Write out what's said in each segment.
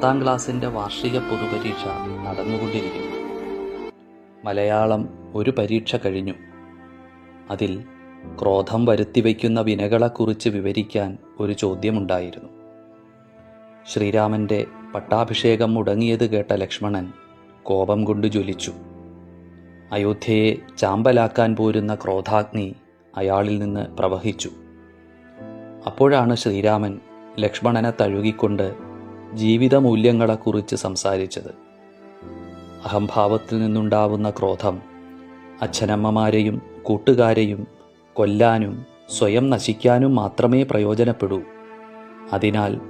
പത്താം ക്ലാസ്സിന്റെ വാർഷിക പൊതുപരീക്ഷ നടന്നുകൊണ്ടിരിക്കുന്നു. മലയാളം ഒരു പരീക്ഷ കഴിഞ്ഞു. അതിൽ ക്രോധം വരുത്തിവെക്കുന്ന വിനകളെക്കുറിച്ച് വിവരിക്കാൻ ഒരു ചോദ്യമുണ്ടായിരുന്നു. ശ്രീരാമന്റെ പട്ടാഭിഷേകം മുടങ്ങിയത് കേട്ട ലക്ഷ്മണൻ കോപം കൊണ്ട് ജ്വലിച്ചു. അയോധ്യയെ ചാമ്പലാക്കാൻ പോരുന്ന ക്രോധാഗ്നി അയാളിൽ നിന്ന് പ്രവഹിച്ചു. അപ്പോഴാണ് ശ്രീരാമൻ ലക്ഷ്മണനെ തഴുകിക്കൊണ്ട് ജീവിതമൂല്യങ്ങളെക്കുറിച്ച് സംസാരിച്ചത്. അഹംഭാവത്തിൽ നിന്നുണ്ടാവുന്ന ക്രോധം അച്ഛനമ്മമാരെയും കൂട്ടുകാരെയും കൊല്ലാനും സ്വയം നശിക്കാനും മാത്രമേ പ്രയോജനപ്പെടൂ. അതിനാൽ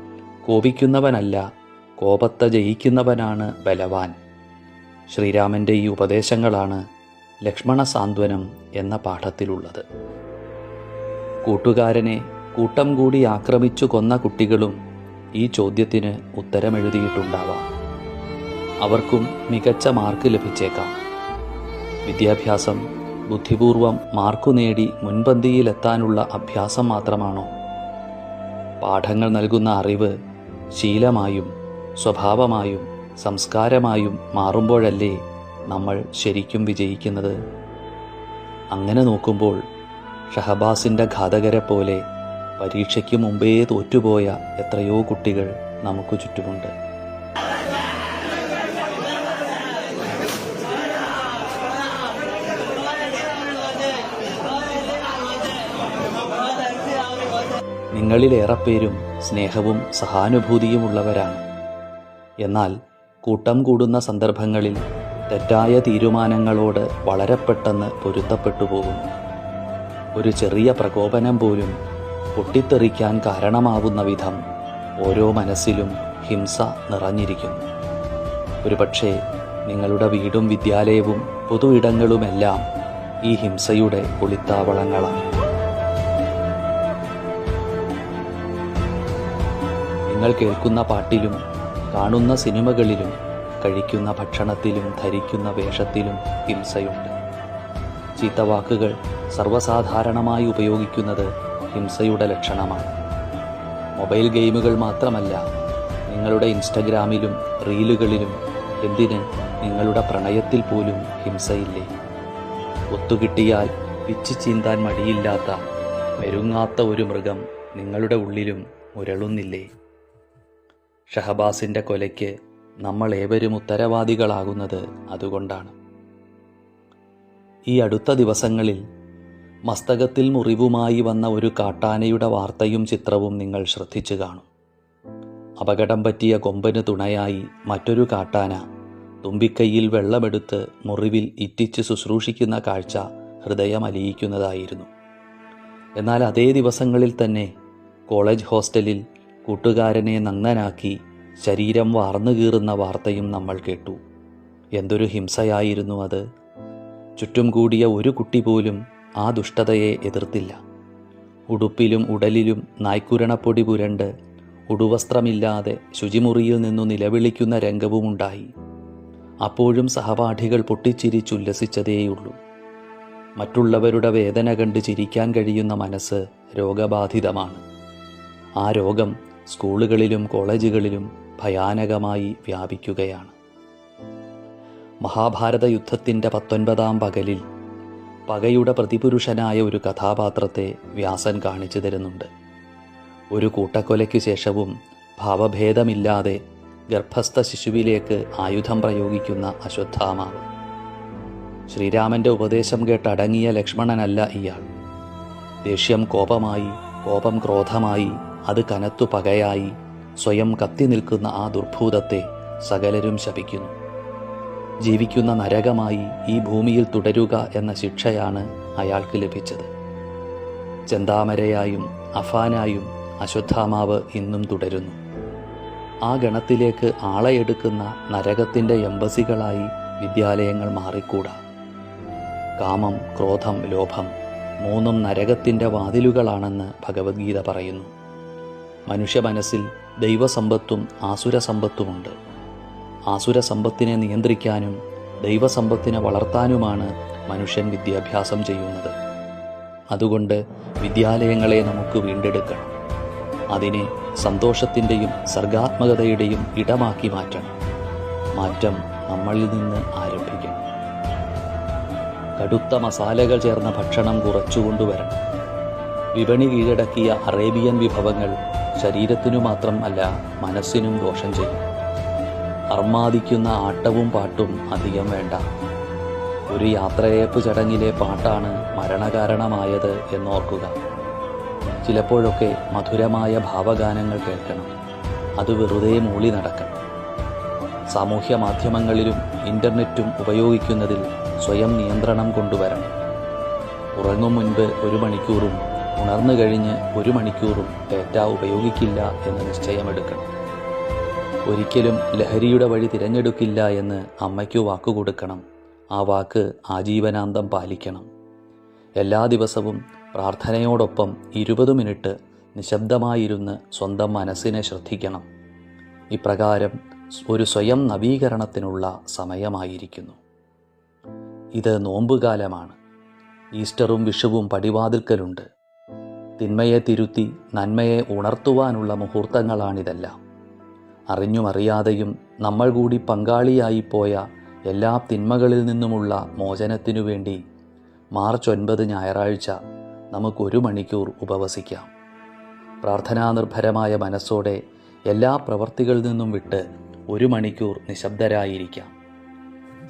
കോപിക്കുന്നവനല്ല കോപത്തെ ജയിക്കുന്നവനാണ് ബലവാൻ. ശ്രീരാമന്റെ ഈ ഉപദേശങ്ങളാണ് ലക്ഷ്മണ സാന്ത്വനം എന്ന പാഠത്തിലുള്ളത്. കൂട്ടുകാരനെ കൂട്ടം കൂടി ആക്രമിച്ചു കൊന്ന കുട്ടികളും ഈ ചോദ്യത്തിന് ഉത്തരമെഴുതിയിട്ടുണ്ടാവാം. അവർക്കും മികച്ച മാർക്ക് ലഭിച്ചേക്കാം. വിദ്യാഭ്യാസം ബുദ്ധിപൂർവം മാർക്കു നേടി മുൻപന്തിയിലെത്താനുള്ള അഭ്യാസം മാത്രമാണോ? പാഠങ്ങൾ നൽകുന്ന അറിവ് ശീലമായും സ്വഭാവമായും സംസ്കാരമായും മാറുമ്പോഴല്ലേ നമ്മൾ ശരിക്കും വിജയിക്കുന്നത്? അങ്ങനെ നോക്കുമ്പോൾ ഷഹബാസിന്റെ ഘാതകരെ പോലെ പരീക്ഷയ്ക്ക് മുമ്പേ തോറ്റുപോയ എത്രയോ കുട്ടികൾ നമുക്ക് ചുറ്റുമുണ്ട്. നിങ്ങളിലേറെ പേരും സ്നേഹവും സഹാനുഭൂതിയുമുള്ളവരാണ്. എന്നാൽ കൂട്ടം കൂടുന്ന സന്ദർഭങ്ങളിൽ തെറ്റായ തീരുമാനങ്ങളോട് വളരെ പെട്ടെന്ന് പൊരുത്തപ്പെട്ടു പോകുന്നു. ഒരു ചെറിയ പ്രകോപനം പോലും പൊട്ടിത്തെറിക്കാൻ കാരണമാകുന്ന വിധം ഓരോ മനസ്സിലും ഹിംസ നിറഞ്ഞിരിക്കുന്നു. ഒരുപക്ഷെ നിങ്ങളുടെ വീടും വിദ്യാലയവും പൊതു ഇടങ്ങളുമെല്ലാം ഈ ഹിംസയുടെ ഒളിത്താവളങ്ങളാണ് നിങ്ങൾ കേൾക്കുന്ന പാട്ടിലും കാണുന്ന സിനിമകളിലും കഴിക്കുന്ന ഭക്ഷണത്തിലും ധരിക്കുന്ന വേഷത്തിലും ഹിംസയുണ്ട്. ചീത്തവാക്കുകൾ സർവസാധാരണമായി ഉപയോഗിക്കുന്നത് ഹിംസയുടെ ലക്ഷണമാണ്. മൊബൈൽ ഗെയിമുകൾ മാത്രമല്ല നിങ്ങളുടെ ഇൻസ്റ്റഗ്രാമിലും റീലുകളിലും എന്തിന് നിങ്ങളുടെ പ്രണയത്തിൽ പോലും ഹിംസയില്ലേ? ഒത്തുകിട്ടിയാൽ പിച്ചു ചീന്താൻ മടിയില്ലാത്ത മെരുങ്ങാത്ത ഒരു മൃഗം നിങ്ങളുടെ ഉള്ളിലും മുരളുന്നില്ലേ? ഷഹബാസിന്റെ കൊലയ്ക്ക് നമ്മൾ ഏവരും ഉത്തരവാദികളാകുന്നത് അതുകൊണ്ടാണ്. ഈ അടുത്ത ദിവസങ്ങളിൽ മസ്തകത്തിൽ മുറിവുമായി വന്ന ഒരു കാട്ടാനയുടെ വാർത്തയും ചിത്രവും നിങ്ങൾ ശ്രദ്ധിച്ചു കാണും. അപകടം പറ്റിയ കൊമ്പന് തുണയായി മറ്റൊരു കാട്ടാന തുമ്പിക്കൈയിൽ വെള്ളമെടുത്ത് മുറിവിൽ ഇറ്റിച്ച് ശുശ്രൂഷിക്കുന്ന കാഴ്ച ഹൃദയം അലിയിക്കുന്നതായിരുന്നു എന്നാൽ അതേ ദിവസങ്ങളിൽ തന്നെ കോളേജ് ഹോസ്റ്റലിൽ കൂട്ടുകാരനെ നഗ്നനാക്കി ശരീരം വാർന്നു കീറുന്ന വാർത്തയും നമ്മൾ കേട്ടു. എന്തൊരു ഹിംസയായിരുന്നു അത്. ചുറ്റും കൂടിയ ഒരു കുട്ടി പോലും ആ ദുഷ്ടതയെ എതിർത്തില്ല. ഉടുപ്പിലും ഉടലിലും നായ്ക്കുരണപ്പൊടി പുരണ്ട് ഉടുവസ്ത്രമില്ലാതെ ശുചിമുറിയിൽ നിന്നു നിലവിളിക്കുന്ന രംഗവുമുണ്ടായി. അപ്പോഴും സഹപാഠികൾ പൊട്ടിച്ചിരിച്ചുല്ലസിച്ചതേയുള്ളൂ മറ്റുള്ളവരുടെ വേദന കണ്ട് ചിരിക്കാൻ കഴിയുന്ന മനസ്സ് രോഗബാധിതമാണ്. ആ രോഗം സ്കൂളുകളിലും കോളേജുകളിലും ഭയാനകമായി വ്യാപിക്കുകയാണ്. മഹാഭാരത യുദ്ധത്തിന്റെ പത്തൊൻപതാം പകലിൽ പകയുടെ പ്രതിപുരുഷനായ ഒരു കഥാപാത്രത്തെ വ്യാസൻ കാണിച്ചു തരുന്നുണ്ട്. ഒരു കൂട്ടക്കൊലയ്ക്ക് ശേഷവും ഭാവഭേദമില്ലാതെ ഗർഭസ്ഥ ശിശുവിലേക്ക് ആയുധം പ്രയോഗിക്കുന്ന അശ്വത്ഥാമാവ്. ശ്രീരാമന്റെ ഉപദേശം കേട്ടടങ്ങിയ ലക്ഷ്മണനല്ല ഇയാൾ. ദേഷ്യം കോപമായി കോപം ക്രോധമായി അത് കനത്തു പകയായി സ്വയം കത്തി നിൽക്കുന്ന ആ ദുർഭൂതത്തെ സകലരും ശപിക്കുന്നു. ജീവിക്കുന്ന നരകമായി ഈ ഭൂമിയിൽ തുടരുക എന്ന ശിക്ഷയാണ് അയാൾക്ക് ലഭിച്ചത്. ചെന്താമരയായും അഫാനായും അശ്വത്ഥാമാവ് ഇന്നും തുടരുന്നു. ആ ഗണത്തിലേക്ക് ആളെയെടുക്കുന്ന നരകത്തിന്റെ എംബസികളായി വിദ്യാലയങ്ങൾ മാറിക്കൂടാ. കാമം ക്രോധം ലോഭം മൂന്നും നരകത്തിന്റെ വാതിലുകളാണെന്ന് ഭഗവത്ഗീത പറയുന്നു. മനുഷ്യ മനസ്സിൽ ദൈവസമ്പത്തും ആസുരസമ്പത്തുമുണ്ട്. ആസുരസമ്പത്തിനെ നിയന്ത്രിക്കാനും ദൈവസമ്പത്തിനെ വളർത്താനുമാണ് മനുഷ്യൻ വിദ്യാഭ്യാസം ചെയ്യുന്നത്. അതുകൊണ്ട് വിദ്യാലയങ്ങളെ നമുക്ക് വീണ്ടെടുക്കണം. അതിനെ സന്തോഷത്തിന്റെയും സർഗാത്മകതയുടെയും ഇടമാക്കി മാറ്റണം. മാറ്റം നമ്മളിൽ നിന്ന് ആരംഭിക്കണം. കടുത്ത മസാലകൾ ചേർന്ന ഭക്ഷണം കുറച്ചുകൊണ്ടുവരണം. വിപണി കീഴടക്കിയ അറേബ്യൻ വിഭവങ്ങൾ ശരീരത്തിനു മാത്രം അല്ല മനസ്സിനും ദോഷം ചെയ്യും. അർമാദിക്കുന്ന ആട്ടവും പാട്ടും അധികം വേണ്ട. ഒരു യാത്രയയപ്പ് ചടങ്ങിലെ പാട്ടാണ് മരണകാരണമായത് എന്നോർക്കുക. ചിലപ്പോഴൊക്കെ മധുരമായ ഭാവഗാനങ്ങൾ കേൾക്കണം. അത് വെറുതെ മൂളി നടക്കണം. സാമൂഹ്യ മാധ്യമങ്ങളിലും ഇന്റർനെറ്റും ഉപയോഗിക്കുന്നതിൽ സ്വയം നിയന്ത്രണം കൊണ്ടുവരണം. ഉറങ്ങും മുൻപ് ഒരു മണിക്കൂറും ഉണർന്നു കഴിഞ്ഞ് ഒരു മണിക്കൂറും ഡേറ്റ ഉപയോഗിക്കില്ല എന്ന് നിശ്ചയമെടുക്കണം. ഒരിക്കലും ലഹരിയുടെ വഴി തിരഞ്ഞെടുക്കില്ല എന്ന് അമ്മയ്ക്കു വാക്കുകൊടുക്കണം ആ വാക്ക് ആജീവനാന്തം പാലിക്കണം. എല്ലാ ദിവസവും പ്രാർത്ഥനയോടൊപ്പം ഇരുപത് മിനിറ്റ് നിശബ്ദമായിരുന്ന് സ്വന്തം മനസ്സിനെ ശ്രദ്ധിക്കണം. ഇപ്രകാരം ഒരു സ്വയം നവീകരണത്തിനുള്ള സമയമായിരിക്കുന്നു. ഇത് നോമ്പുകാലമാണ്. ഈസ്റ്ററും വിഷുവും പടിവാതിൽക്കലുണ്ട്. തിന്മയെ തിരുത്തി നന്മയെ ഉണർത്തുവാനുള്ള മുഹൂർത്തങ്ങളാണിതെല്ലാം. അറിഞ്ഞും അറിയാതെയും നമ്മൾ കൂടി പങ്കാളിയായി പോയ എല്ലാ തിന്മകളിൽ നിന്നുമുള്ള മോചനത്തിനു വേണ്ടി മാർച്ച് ഒൻപത് ഞായറാഴ്ച നമുക്കൊരു മണിക്കൂർ ഉപവസിക്കാം. പ്രാർത്ഥനാനിർഭരമായ മനസ്സോടെ എല്ലാ പ്രവർത്തികളിൽ നിന്നും വിട്ട് ഒരു മണിക്കൂർ നിശബ്ദരായിരിക്കാം.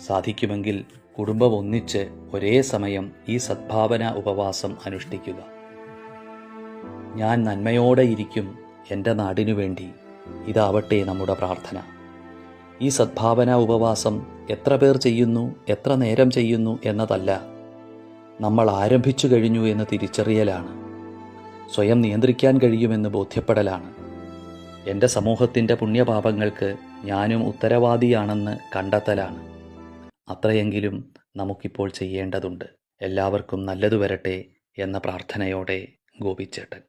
സാധിക്കുമെങ്കിൽ കുടുംബം ഒന്നിച്ച് ഒരേ സമയം ഈ സദ്ഭാവന ഉപവാസം അനുഷ്ഠിക്കുക. ഞാൻ നന്മയോടെ ഇരിക്കും എന്റെ നാടിനു വേണ്ടി. ഇതാവട്ടെ നമ്മുടെ പ്രാർത്ഥന. ഈ സദ്ഭാവന ഉപവാസം എത്ര പേർ ചെയ്യുന്നു എത്ര നേരം ചെയ്യുന്നു എന്നതല്ല നമ്മൾ ആരംഭിച്ചു കഴിഞ്ഞു എന്ന് തിരിച്ചറിയലാണ്. സ്വയം നിയന്ത്രിക്കാൻ കഴിയുമെന്ന് ബോധ്യപ്പെടലാണ്. എന്റെ സമൂഹത്തിന്റെ പുണ്യപാപങ്ങൾക്ക് ഞാനും ഉത്തരവാദിയാണെന്ന് കണ്ടെത്തലാണ്. അത്രയെങ്കിലും നമുക്കിപ്പോൾ ചെയ്യേണ്ടതുണ്ട്. എല്ലാവർക്കും നല്ലതു വരട്ടെ എന്ന പ്രാർത്ഥനയോടെ ഗോപിച്ചേട്ടൻ.